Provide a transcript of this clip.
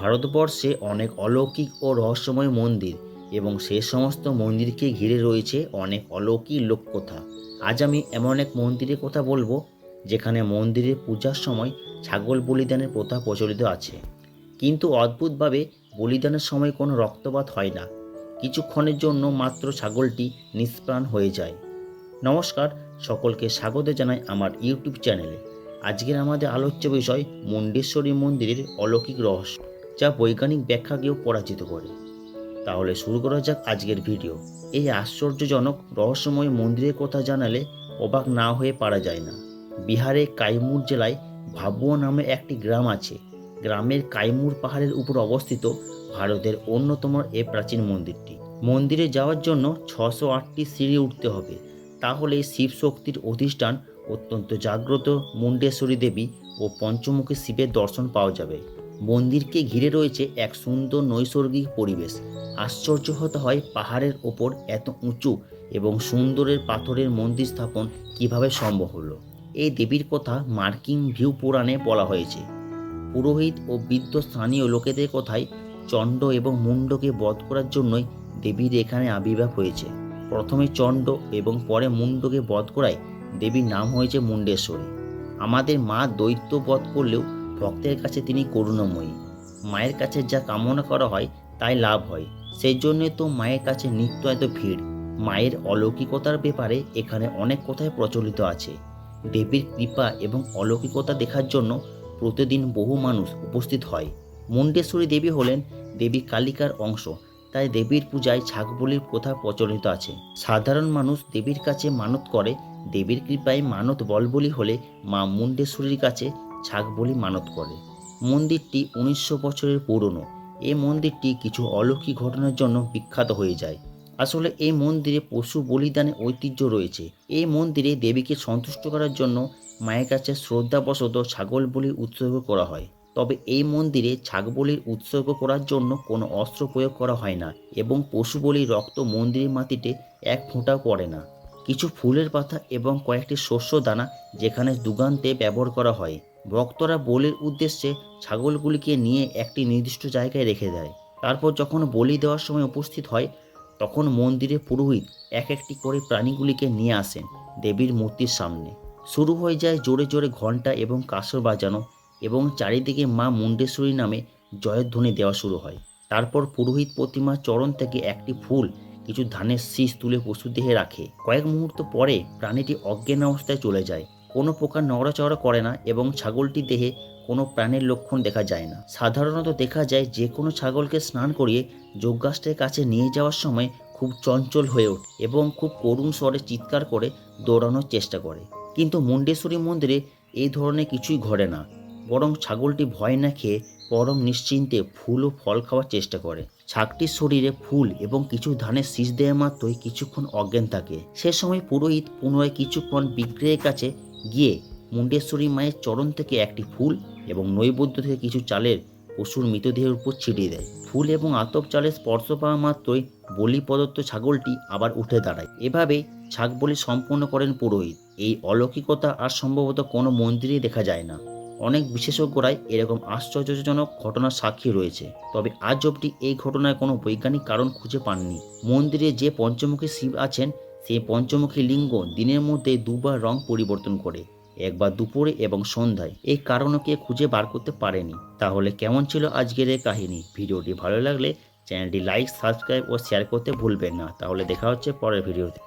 ভারতবর্ষে অনেক অলৌকিক ও রহস্যময় মন্দির এবং সে সমস্ত মন্দিরকে ঘিরে রয়েছে অনেক অলৌকিক লোককথা। আজ আমি এমন এক মন্দিরের কথা বলব, যেখানে মন্দিরে পূজার সময় ছাগল বলিদানের প্রথা প্রচলিত আছে। কিন্তু অদ্ভুতভাবে বলিদানের সময় কোনো রক্তপাত হয় না। কিছুক্ষণের জন্য মাত্র ছাগলটি নিষ্প্রাণ হয়ে যায়। নমস্কার, সকলকে স্বাগত জানাই আমার ইউটিউব চ্যানেলে। আজকের আমাদের আলোচ্য বিষয় মুন্ডেশ্বরী মন্দিরের অলৌকিক রহস্য, যা বৈজ্ঞানিক ব্যাখ্যাকেও পরাজিত করে। তাহলে শুরু করা যাক আজকের ভিডিও। এই আশ্চর্যজনক রহস্যময় মন্দিরের কথা জানালে অবাক না হয়ে পারা যায় না। বিহারে কাইমুর জেলায় ভাবুয়া নামে একটি গ্রাম আছে। গ্রামের কাইমুর পাহাড়ের উপর অবস্থিত ভারতের অন্যতম এ প্রাচীন মন্দিরটি। মন্দিরে যাওয়ার জন্য ছশো আটটি সিঁড়ি উঠতে হবে। তাহলে শিব শক্তির অধিষ্ঠান অত্যন্ত জাগ্রত মুন্ডেশ্বরী দেবী ও পঞ্চমুখী শিবের দর্শন পাওয়া যাবে। মন্দিরকে ঘিরে রয়েছে এক সুন্দর নৈসর্গিক পরিবেশ। আশ্চর্য হতে হয় পাহাড়ের ওপর এত উঁচু এবং সুন্দরের পাথরের মন্দির স্থাপন কীভাবে সম্ভব হলো। এই দেবীর কথা মার্কিং ভিউ পুরাণে বলা হয়েছে। পুরোহিত ও বৃদ্ধ স্থানীয় লোকেদের কথায় চণ্ড এবং মুন্ডকে বধ করার জন্যই দেবীর এখানে আবির্ভাব হয়েছে। প্রথমে চণ্ড এবং পরে মুন্ডকে বধ করায় দেবীর নাম হয়েছে মুন্ডেশ্বরী আমাদের মা দৈত্য বধ করলেও ভক্তের কাছে তিনি করুণাময়ী। মায়ের কাছে যা কামনা করা হয়, তাই লাভ হয়। সেই জন্যে তো মায়ের কাছে নিত্য এত ভিড়। মায়ের অলৌকিকতার ব্যাপারে এখানে অনেক কথাই প্রচলিত আছে। দেবীর কৃপা এবং অলৌকিকতা দেখার জন্য প্রতিদিন বহু মানুষ উপস্থিত হয়। মুন্ডেশ্বরী দেবী হলেন দেবী কালিকার অংশ। তাই দেবীর পূজায় ছাগবলির প্রথা প্রচলিত আছে। সাধারণ মানুষ দেবীর কাছে মানত করে, দেবীর কৃপায় মানত বলবলি হলে মা মুন্ডেশ্বরীর কাছে ছাগবলি মানত করে। মন্দিরটি উনিশশো বছরের পুরনো। এই মন্দিরটি কিছু অলৌকিক ঘটনার জন্য বিখ্যাত হয়ে যায়। আসলে এই মন্দিরে পশু বলিদানের ঐতিহ্য রয়েছে। এই মন্দিরে দেবীকে সন্তুষ্ট করার জন্য মায়ের কাছে শ্রদ্ধাবশত ছাগল বলি উৎসর্গ করা হয়। তবে এই মন্দিরে ছাগবলির উৎসর্গ করার জন্য কোনো অস্ত্র প্রয়োগ করা হয় না এবং পশু বলির রক্ত মন্দিরের মাটিতে এক ফোঁটাও পড়ে না। কিছু ফুলের পাতা এবং কয়েকটি শস্য দানা যেখানে দুগান্তে ব্যবহার করা হয়। ভক্তরা বলির উদ্দেশ্যে ছাগলগুলিকে নিয়ে একটি নির্দিষ্ট জায়গায় রেখে দেয়। তারপর যখন বলি দেওয়ার সময় উপস্থিত হয়, তখন মন্দিরে পুরোহিত এক একটি করে প্রাণীগুলিকে নিয়ে আসেন দেবীর মূর্তির সামনে। শুরু হয়ে যায় জোরে জোরে ঘণ্টা এবং কাসর বাজানো এবং চারিদিকে মা মুন্ডেশ্বরী নামে জয়ধ্বনি দেওয়া শুরু হয়। তারপর পুরোহিত প্রতিমার চরণ থেকে একটি ফুল, কিছু ধানের শীষ তুলে পশু দেহে রাখে। কয়েক মুহূর্ত পরে প্রাণীটি অজ্ঞান অবস্থায় চলে যায়। কোনো প্রকার নড়াচড়া করে না এবং ছাগলটি দেহে কোনো প্রাণের লক্ষণ দেখা যায় না। সাধারণত দেখা যায় যে কোনো ছাগলকে স্নান করিয়ে যজ্ঞাষ্টের কাছে নিয়ে যাওয়ার সময় খুব চঞ্চল হয়ে ওঠে এবং খুব করুণ স্বরে চিৎকার করে দৌড়ানোর চেষ্টা করে। কিন্তু মুন্ডেশ্বরী মন্দিরে এই ধরনের কিছুই ঘটে না। বরং ছাগলটি ভয় না খেয়ে পরম নিশ্চিন্তে ফুল ও ফল খাওয়ার চেষ্টা করে। ছাগটির শরীরে ফুল এবং কিছু ধানের শীষ দেওয়া মাত্রই কিছুক্ষণ অজ্ঞান থাকে। সে সময় পুরোহিত পুনরায় কিছুক্ষণ বিগ্রহের কাছে গিয়ে মুন্ডেশ্বরী মায়ের চরণ থেকে একটি ফুল এবং নৈবেদ্য থেকে কিছু চালের পশুর মৃতদেহের উপর ছিটিয়ে দেয়। ফুল এবং আতপ চালের স্পর্শ পাওয়া মাত্রই বলি প্রদত্ত ছাগলটি আবার উঠে দাঁড়ায়। এভাবে ছাগ বলি সম্পন্ন করেন পুরোহিত। এই অলৌকিকতা আর সম্ভবত কোনো মন্দিরেই দেখা যায় না। অনেক বিশেষজ্ঞরাই এরকম আশ্চর্যজনক ঘটনার সাক্ষী রয়েছে। তবে আজ অবধি এই ঘটনায় কোনো বৈজ্ঞানিক কারণ খুঁজে পাননি। মন্দিরে যে পঞ্চমুখী শিব আছেন সেই পঞ্চমুখী লিঙ্গ দিনের মধ্যে দুবার রং পরিবর্তন করে, একবার দুপুরে এবং সন্ধ্যায়। এই কারণকে খুঁজে বার করতে পারেনি। তাহলে কেমন ছিল আজকের এই কাহিনী? ভিডিওটি ভালো লাগলে চ্যানেলটি লাইক, সাবস্ক্রাইব ও শেয়ার করতে ভুলবেন না। তাহলে দেখা হচ্ছে পরের ভিডিওতে।